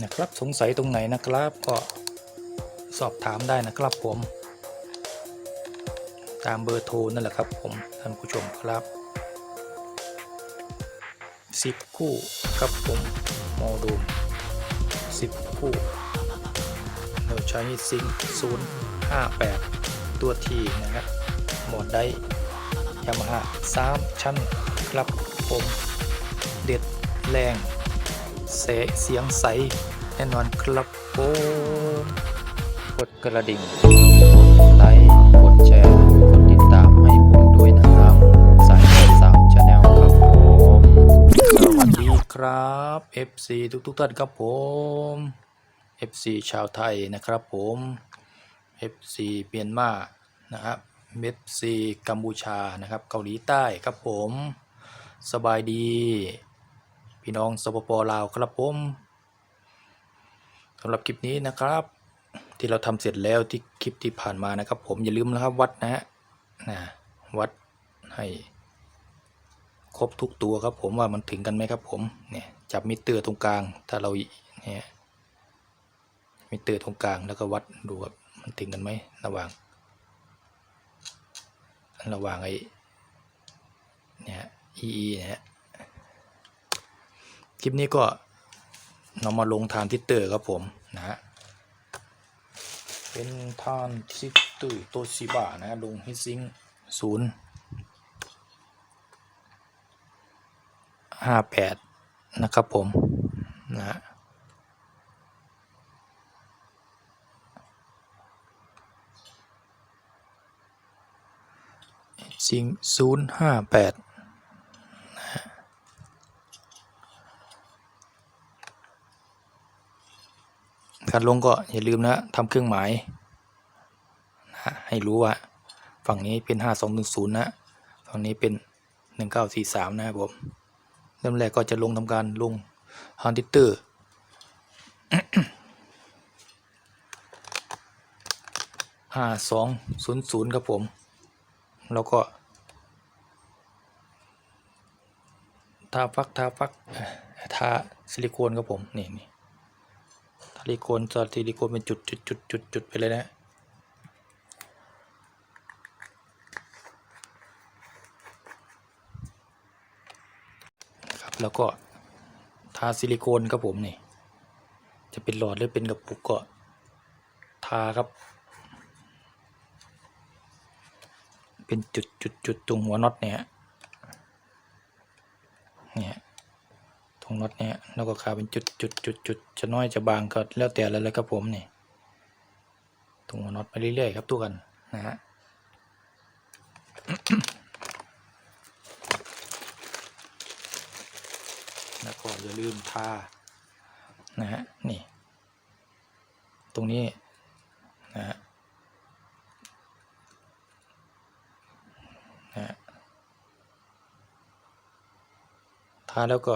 นะครับสงสัยตรงไหนนะครับก็สอบถามได้นะครับผม ตามเบอร์โทรนั่นแหละครับผมท่านผู้ชมครับ10คู่ครับผมโมดูล10คู่เราใช้ซิง058ตัวทีนะครับโหมดได้ยามาฮ่า3ชั้นครับผม เด็ดแรง เสเสียงใส แน่นอนครับผมกดกระดิ่งกดไลค์กดแชร์กดติดตามให้ผมด้วยนะครับ สายสามชาแนลครับผมสวัสดีครับ FC ทุกทุกๆท่านครับผม FC ชาวไทยนะครับผม FC เมียนมานะครับ FC กัมพูชานะครับ เกาหลีใต้ครับผม สบายดี พี่น้องสปปลาวครับผมสำหรับคลิปนี้นะครับ ที่เราทำเสร็จแล้วที่คลิปที่ผ่านมานะครับ ผมอย่าลืมนะครับวัดนะฮะนะวัดให้ครบทุกตัวครับผมว่ามันถึงกันไหมครับผมเนี่ยจับมิเตอร์ตรงกลาง ถ้าเราเนี่ยมิเตอร์ตรงกลางแล้วก็วัดดูครับมันถึงกันไหมระหว่าง ระหว่างไอ้เนี่ย EE เนี่ย คลิปนี้ก็นำมาลงทานทิตเตอร์ครับผมนะฮะเป็นทานทิตเตอร์โตชิบะนะลงฮิซิงศูนย์ห้าแปดนะครับผมนะฮะสิงศูนย์ห้าแปด การลงก็อย่าลืมนะทำเครื่องหมายนะให้รู้ว่าฝั่งนี้เป็นห้าสองหนึ่งศูนย์นะฝั่งนี้เป็นหนึ่งเก้าสี่สามนะครับผมเริ่มแรกก็จะลงทำการลงฮันติเตอร์ห้าสองศูนย์ศูนย์ครับผม แล้วก็ทาฟักทาฟักทาซิลิโคนครับผม นี่นี่ ลิโคนจอซิลิโคนเป็นจุดจุดจุดจุดจุดไปเลยนะครับแล้วก็ทาซิลิโคนครับผมนี่ จะเป็นหลอดหรือเป็นกระปุกก็ทาครับ เป็นจุดจุดจุดตรงหัวน็อตเนี่ยเนี่ย ตรงน็อตเนี่ยแล้วก็คาเป็นจุดจุดจุดจุดจะน้อยจะบางก็แล้วแต่แล้วเลยครับผมนี่ตรงหัวน็อตไปเรื่อยๆครับทุกคนนะฮะแล้วก็อย่าลืมทานะฮะนี่ ตรงนี้นะฮะนะฮะทาแล้วก็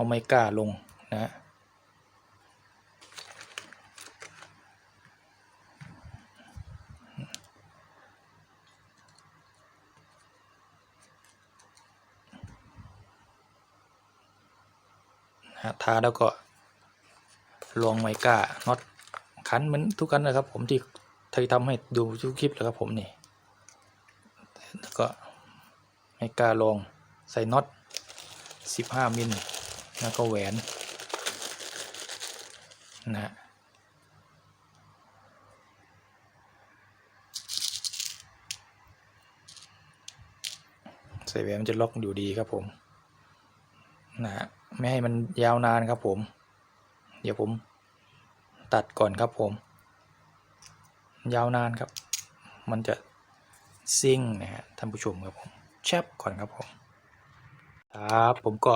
เอาไม้กล้าลงนะฮะทาแล้วก็ลองไมก้าน็อตขันเหมือนทุกคันนะครับ ผมที่เคยทำให้ดูทุกคลิปแล้วครับผมนี่แล้วก็ไมก้าลองใส่น็อต15มิล แล้วก็แหวนนะฮะใส่แหวนมันจะล็อกอยู่ดีครับผมนะฮะไม่ให้มันยาวนานครับผม เดี๋ยวผมตัดก่อนครับผม ยาวนานครับ มันจะซิ่งนะฮะท่านผู้ชมครับผมแชบก่อนครับผมครับผมก็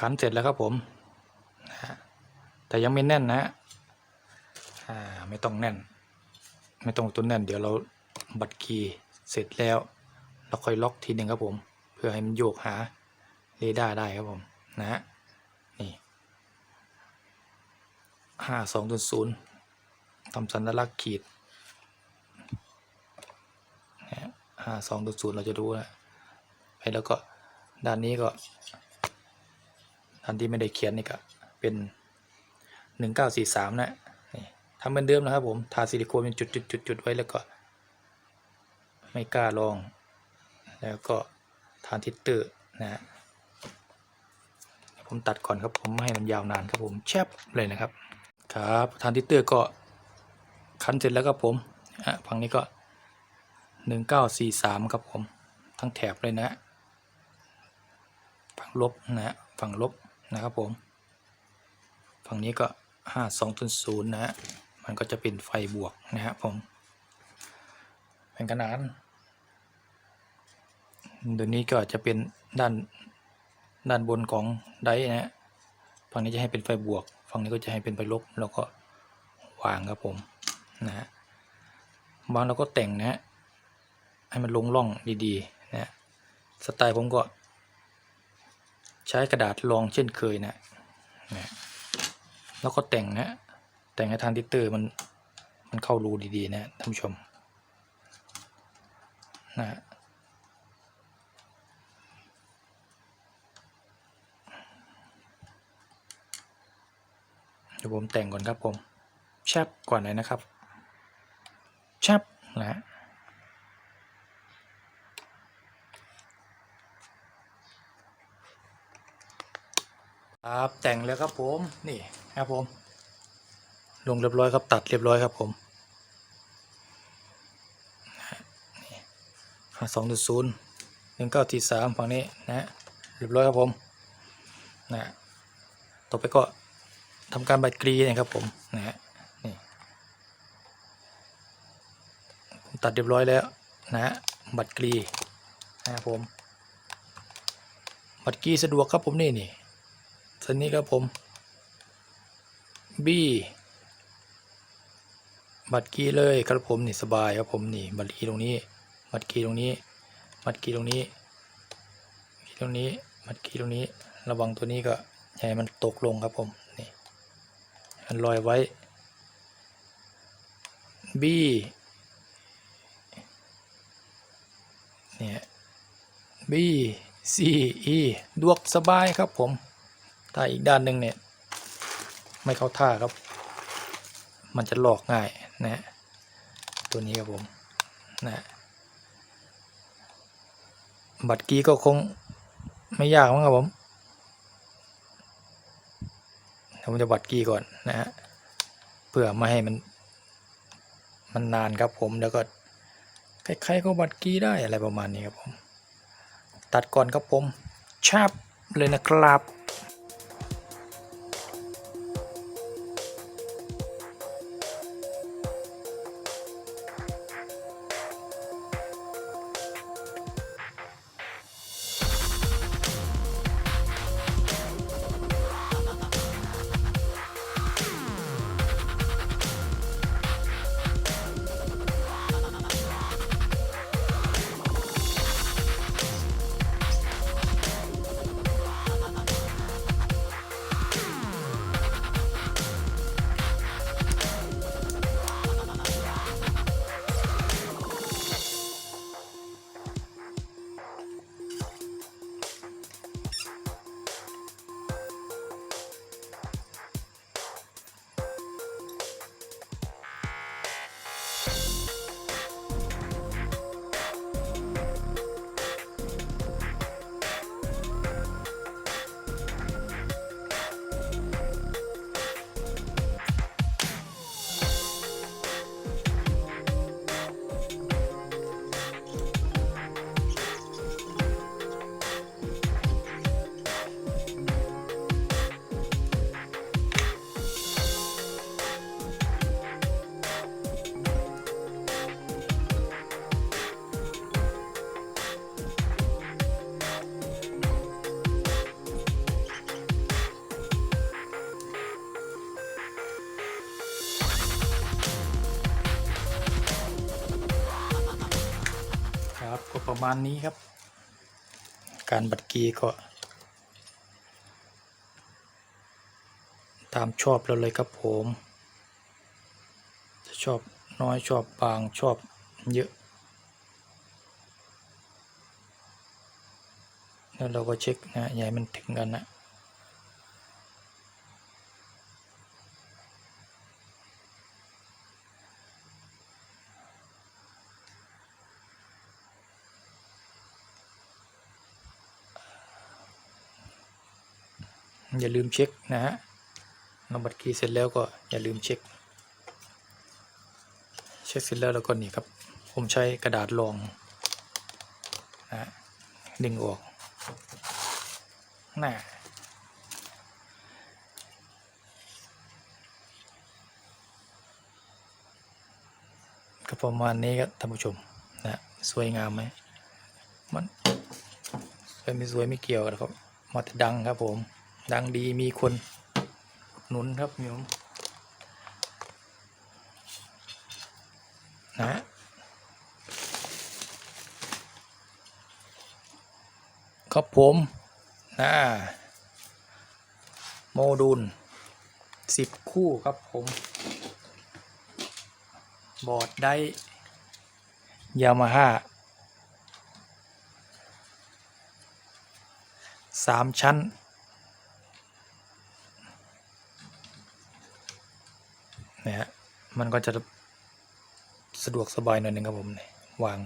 ขันเสร็จแล้วครับผมนะแต่ยังไม่แน่นนะฮะอ่าไม่ต้องแน่น ไม่ต้องตัวแน่น เดี๋ยวเราบัดคีย์เสร็จแล้ว เราค่อยล็อกทีหนึ่งครับผม เพื่อให้มันโยกหาเรดาร์ได้ครับผมนะฮะนี่ห้าสองศูนย์ทำสัญลักษณ์ขีดห้าสองศูนย์เราจะดูนะไปแล้วก็ด้านนี้ก็ ด้านที่ไม่ได้เขียนนี่ก็เป็นหนึ่งเก้าสี่สามนะนี่ทำเหมือนเดิมนะครับผม ทาซิลิโคนเป็นจุดจุดจุดจุดไว้แล้วก็ ไม่กล้าลอง แล้วก็ทานทิตเตอร์นะฮะผมตัดก่อนครับผมไม่ให้มันยาวนานครับผมแชบเลยนะครับ ครับทานทิตเตอร์ก็คันเสร็จแล้วครับผมอะฝั่งนี้ก็หนึ่งเก้าสี่สามครับผม ทั้งแถบเลยนะฝั่งลบนะฮะฝั่งลบ นะครับผม ฝั่งนี้ก็ห้าสองศูนย์นะฮะ มันก็จะเป็นไฟบวกนะครับผมเป็นขนานตัวนี้ก็จะเป็นด้านด้านบนของไดนะฮะ ฝั่งนี้จะให้เป็นไฟบวก ฝั่งนี้ก็จะให้เป็นไฟลบ แล้วก็วางครับผมนะฮะวางแล้วก็แต่งนะฮะให้มันลงร่องดีๆนะฮะ สไตล์ผมก็ ใช้กระดาษรองเช่นเคยนะนะแล้วก็แต่งนะ แต่งให้ทางทิเตอร์มันมันเข้ารูดีๆนะท่านผู้ชมนะฮะเดี๋ยวผมแต่งก่อนครับผมแชปก่อนเลยนะครับแชปนะ ครับแต่งแล้วครับผมนี่ครับผม ลงเรียบร้อยครับตัดเรียบร้อยครับผมสองจุดศูนย์หนึ่งเก้าทีสามฝั่งนี้นะฮะเรียบร้อยครับผมนะฮะต่อไปก็ทำการบัดกรีนะครับผมนะฮะนี่ตัดเรียบร้อยแล้วนะฮะบัดกรีนะครับผมบัดกรีสะดวกครับผมนี่นี่ สันนี้ครับผม B บัตรกีเลยครับผมนี่สบายครับผมนี่บัตรกีตรงนี้ บัตรกีตรงนี้ บัตรกีตรงนี้กีตรงนี้ บัตรกีตรงนี้ ระวังตัวนี้ก็ให้มันตกลงครับผมนี่มันลอยไว้ B เนี่ย B C E ดวกสบายครับผม ถ้าอีกด้านหนึ่งเนี่ย ไม่เข้าท่าครับ มันจะหลอกง่ายนะฮะตัวนี้ครับผมนะฮะบัตรกีก็คงไม่ยากมั้งครับผมเดี๋ยวผมจะบัตรกีก่อนนะฮะเพื่อไม่ให้มันมันนานครับผมแล้วก็ใครๆก็บัตรกีได้อะไรประมาณนี้ครับผม ตัดก่อนครับผมชาบเลยนะครับ ครับก็ประมาณนี้ครับ การบัตรกีก็ ตามชอบเราเลยครับผม จะชอบน้อยชอบบางชอบเยอะ แล้วเราก็เช็คนะอย่าให้มันถึงกันนะ อย่าลืมเช็คนะฮะนำบัตรคีย์เสร็จแล้วก็อย่าลืมเช็ค เช็คเสร็จแล้วแล้วก็นี่ครับ ผมใช้กระดาษรองนะฮะดึงออกน่าก็ประมาณนี้ครับท่านผู้ชมนะสวยงามไหมมันสวยไม่สวยไม่เกี่ยวกันครับมาแต่ดังครับผม ดังดีมีคนหนุนครับโยมนะ ครับผมนะโมดูลสิบคู่ครับผม บอร์ดได้ยามาฮ่าสามชั้น เนี่ยฮะ มันก็จะสะดวกสบายหน่อยหนึงครับผมเนี่ยวาง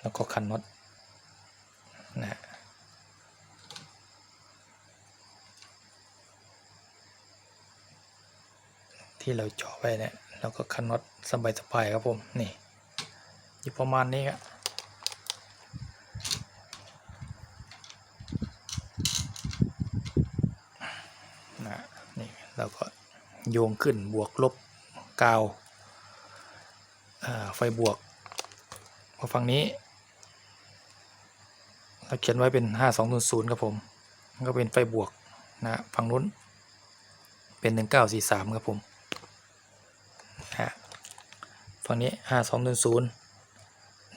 แล้วก็คันน็อตนะที่เราเจาะไว้เนี่ยแล้วก็คันน็อตสบายสบายๆครับผมนี่อยู่ประมาณนี้ครับนะฮะนี่เราก็ โยงขึ้นบวกลบกาวไฟบวกพอฝั่งนี้ เราเขียนไว้เป็น 5200ครับผมมันก็เป็นไฟบวกนะฮะฝั่งนู้นเป็น 1943ครับผมนะฮะฝั่งนี้ 5200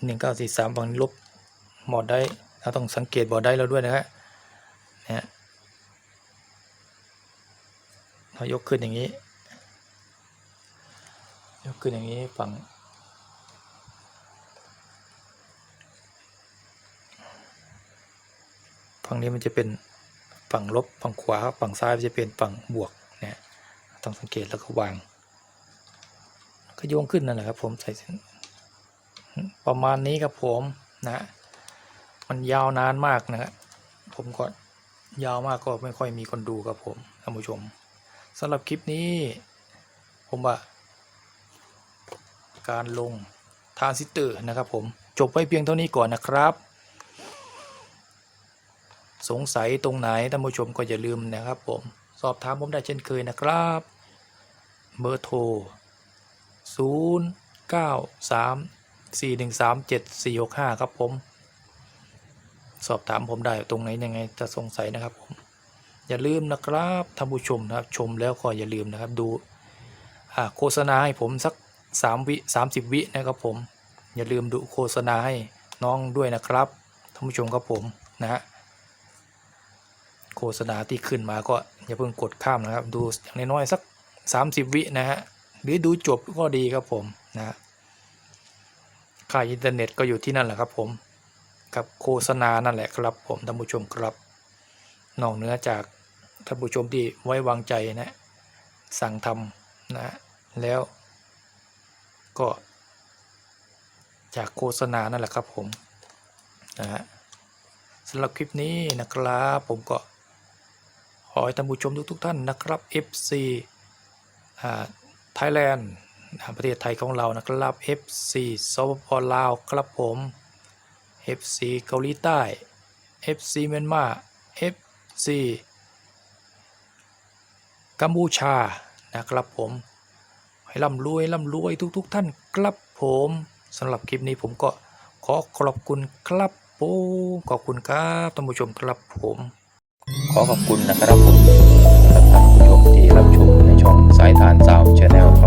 1943ฝั่งนี้ลบบอดได้เราต้องสังเกตบอดได้แล้วด้วยนะฮะนะเรายกขึ้นอย่างนี้ ขึ้นอย่างนี้ฝั่งฝั่งนี้มันจะเป็นฝั่งลบฝั่งขวาฝั่งซ้ายมันจะเป็นฝั่งบวกเนี่ยต้องสังเกตแล้วก็วางก็โยงขึ้นนั่นแหละครับ ผมใส่เส้นประมาณนี้ครับผมนะมันยาวนานมากนะฮะผมก็ยาวมากก็ไม่ค่อยมีคนดูครับผมท่านผู้ชมสำหรับคลิปนี้ ผมว่า การลงทรานซิสเตอร์นะครับผมจบไว้เพียงเท่านี้ก่อนนะครับ สงสัยตรงไหนท่านผู้ชมก็อย่าลืมนะครับผมสอบถามผมได้เช่นเคยนะครับเบอร์โทร 0 9 3 4 1 3 7 4 6 5 ครับผม สอบถามผมได้ตรงไหนยังไงจะสงสัยนะครับผม อย่าลืมนะครับท่านผู้ชมนะครับชมแล้วก็อย่าลืมนะครับดูโฆษณาให้ผมสัก 3วิ30 วินะครับผม อย่าลืมดูโฆษณาให้น้องด้วยนะครับท่านผู้ชมครับผมนะฮะโฆษณาที่ขึ้นมาก็อย่าเพิ่งกดข้ามนะครับ ดูอย่างน้อยๆสัก 30 วินะฮะหรือดูจบก็ดีครับผมนะฮะค่าอินเทอร์เน็ตก็อยู่ที่นั่นแหละครับผมกับโฆษณานั่นแหละครับผมท่านผู้ชมครับนอกเหนือจากท่านผู้ชมที่ไว้วางใจนะสั่งทำนะฮะแล้ว ก็จากโฆษณานั่นแหละครับผมนะฮะสำหรับคลิปนี้นะครับผมก็ขอให้ท่านผู้ชมทุกๆท่านนะครับ FC อ่าไทยแลนด์ประเทศไทยของเรานะครับ FC สปปลาวครับผม FC เกาหลีใต้ FC เมียนมา FC กัมพูชานะครับผม ให้ร่ำรวยร่ำรวยทุก ๆ ท่านครับผมสำหรับคลิปนี้ผมก็ขอขอบคุณครับผมขอบคุณครับท่านผู้ชมครับผม ขอขอบคุณนะครับผมสำหรับท่านผู้ชมที่รับชมในช่องสายทานสาวชาแนลครับ